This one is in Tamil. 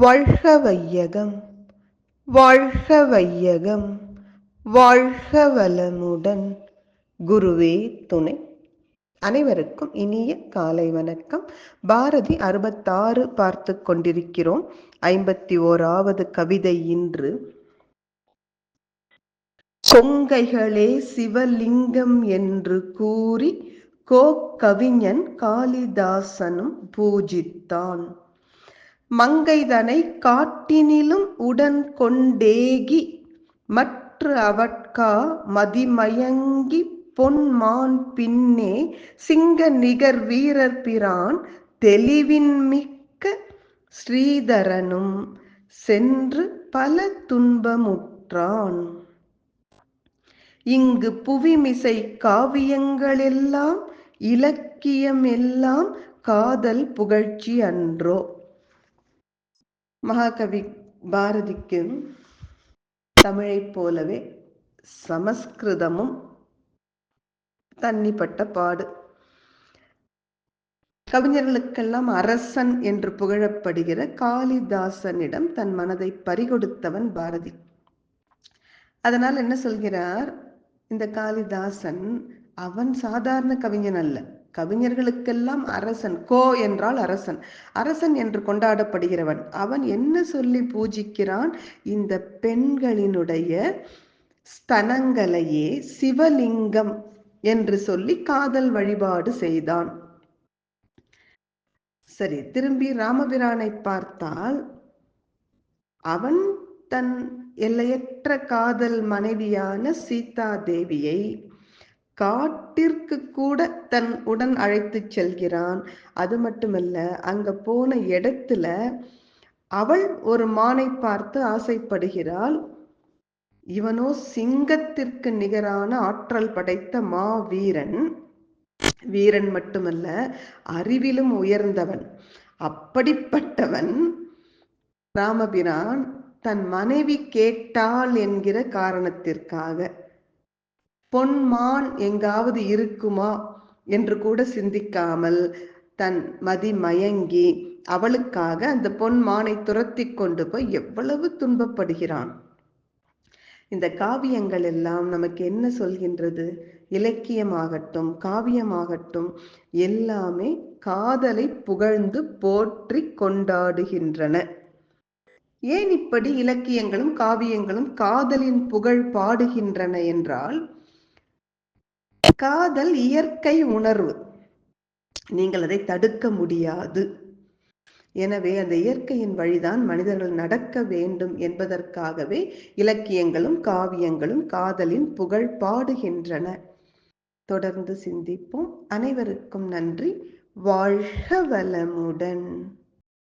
வாழ்க வையகம் வாழ்க வையகம் வாழ்க வளமுடன் குருவே துணை. அனைவருக்கும் இனிய காலை வணக்கம். பாரதி அறுபத்தாறு பார்த்து கொண்டிருக்கிறோம். ஐம்பத்தி ஓராவது கவிதை இன்று. கொங்கைகளே சிவலிங்கம் என்று கூறி கோ கவிஞன் காளிதாசனும் பூஜித்தான். மங்கைதனை காட்டினிலும் உடன் கொண்டேகி மற்ற அவட்கா மதிமயங்கி பொன்மான் பின்னே சிங்க நிகர் வீரர் பிரான் தெளிவின் மிக்க ஸ்ரீதரனும் சென்று பல துன்பமுற்றான். இங்கு புவிமிசை காவியங்களெல்லாம் இலக்கியமெல்லாம் காதல் புகழ்ச்சி அன்றோ. மகாகவி பாரதிக்கு தமிழைப் போலவே சமஸ்கிருதமும் தண்ணிப்பட்ட பாடு. கவிஞர்களுக்கெல்லாம் அரசன் என்று புகழப்படுகிற காளிதாசனிடம் தன் மனதை பறிகொடுத்தவன் பாரதி. அதனால் என்ன சொல்கிறார்? இந்த காளிதாசன் அவன் சாதாரண கவிஞன் அல்ல. கவிஞர்களுக்கெல்லாம் அரசன் கோ என்றால் அரசன். அரசன் என்று கொண்டாடப்படுகிறவன். அவன் என்ன சொல்லி பூஜிக்கிறான்? இந்த பெண்களினுடைய ஸ்தனங்களையே சிவலிங்கம் என்று சொல்லி காதல் வழிபாடு செய்தான். சரி திரும்பி ராமபிரானை பார்த்தால் அவன் தன் எல்லையற்ற காதல் மனைவியான சீதா தேவியை காட்டிற்கு கூட தன் உடன் அழைத்து செல்கிறான். அது மட்டுமல்ல அங்க போன இடத்துல அவள் ஒரு மானை பார்த்து ஆசைப்படுகிறாள். இவனோ சிங்கத்திற்கு நிகரான ஆற்றல் படைத்த மா வீரன் வீரன் மட்டுமல்ல அறிவிலும் உயர்ந்தவன். அப்படிப்பட்டவன் ராமபிரான் தன் மனைவி கேட்டாள் என்கிற காரணத்திற்காக. பொன்மான் எங்காவது இருக்குமா? என்று கூட சிந்திக்காமல் தன் மதி மயங்கி அவளுக்காக அந்த பொன்மானை துரத்தி கொண்டு போய் எவ்வளவு துன்பப்படுகிறான். இந்த காவியங்கள் எல்லாம் நமக்கு என்ன சொல்கின்றது? இலக்கியமாகட்டும் காவியமாகட்டும் எல்லாமே காதலை புகழ்ந்து போற்றி கொண்டாடுகின்றன. ஏன் இப்படி இலக்கியங்களும் காவியங்களும் காதலின் புகழ் பாடுகின்றன என்றால் காதல் இயற்கை உணர்வு. நீங்கள் அதை தடுக்க முடியாது. எனவே அந்த இயற்கையின் வழிதான் மனிதர்கள் நடக்க வேண்டும் என்பதற்காகவே இலக்கியங்களும் காவியங்களும் காதலின் புகழ் பாடுகின்றன. தொடர்ந்து சிந்திப்போம். அனைவருக்கும் நன்றி. வாழ்க வளமுடன்.